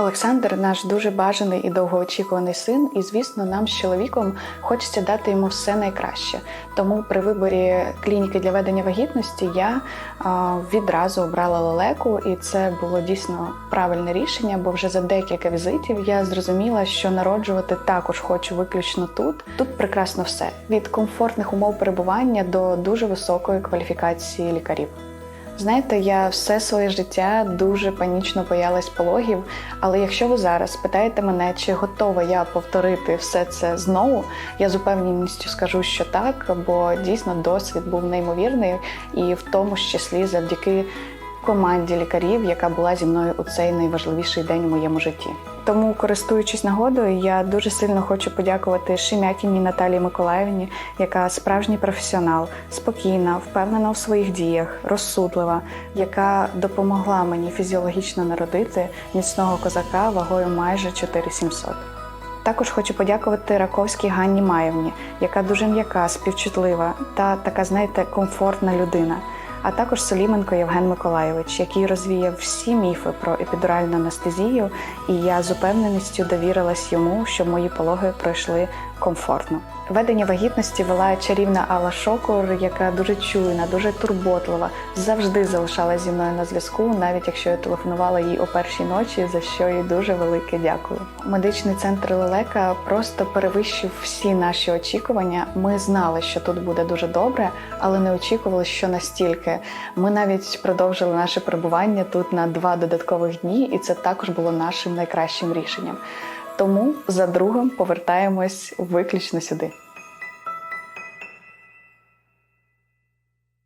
Олександр наш дуже бажаний і довгоочікуваний син, і звісно, нам з чоловіком хочеться дати йому все найкраще. Тому при виборі клініки для ведення вагітності я відразу обрала лелеку, і це було дійсно правильне рішення, бо вже за декілька візитів я зрозуміла, що народжувати також хочу виключно тут. Тут прекрасно все від комфортних умов перебування до дуже високої кваліфікації лікарів. Знаєте, я все своє життя дуже панічно боялась пологів. Але якщо ви зараз питаєте мене, чи готова я повторити все це знову, я з упевненістю скажу, що так, бо дійсно досвід був неймовірний, і в тому числі завдяки команді лікарів, яка була зі мною у цей найважливіший день у моєму житті. Тому, користуючись нагодою, я дуже сильно хочу подякувати Шем'якіній Наталії Миколаївні, яка справжній професіонал, спокійна, впевнена у своїх діях, розсудлива, яка допомогла мені фізіологічно народити міцного козака вагою майже 4700. Також хочу подякувати Раковській Ганні Маєвні, яка дуже м'яка, співчутлива та така, знаєте, комфортна людина. А також Соліменко Євген Миколайович, який розвіяв всі міфи про епідуральну анестезію, і я з упевненістю довірилась йому, що мої пологи пройшли комфортно. Ведення вагітності вела чарівна Алла Шокур, яка дуже чуйна, дуже турботлива, завжди залишалась зі мною на зв'язку, навіть якщо я телефонувала їй о першій ночі, за що їй дуже велике дякую. Медичний центр Лелека просто перевищив всі наші очікування. Ми знали, що тут буде дуже добре, але не очікували, що настільки. Ми навіть продовжили наше перебування тут на два додаткових дні, і це також було нашим найкращим рішенням. Тому за другом повертаємось виключно сюди.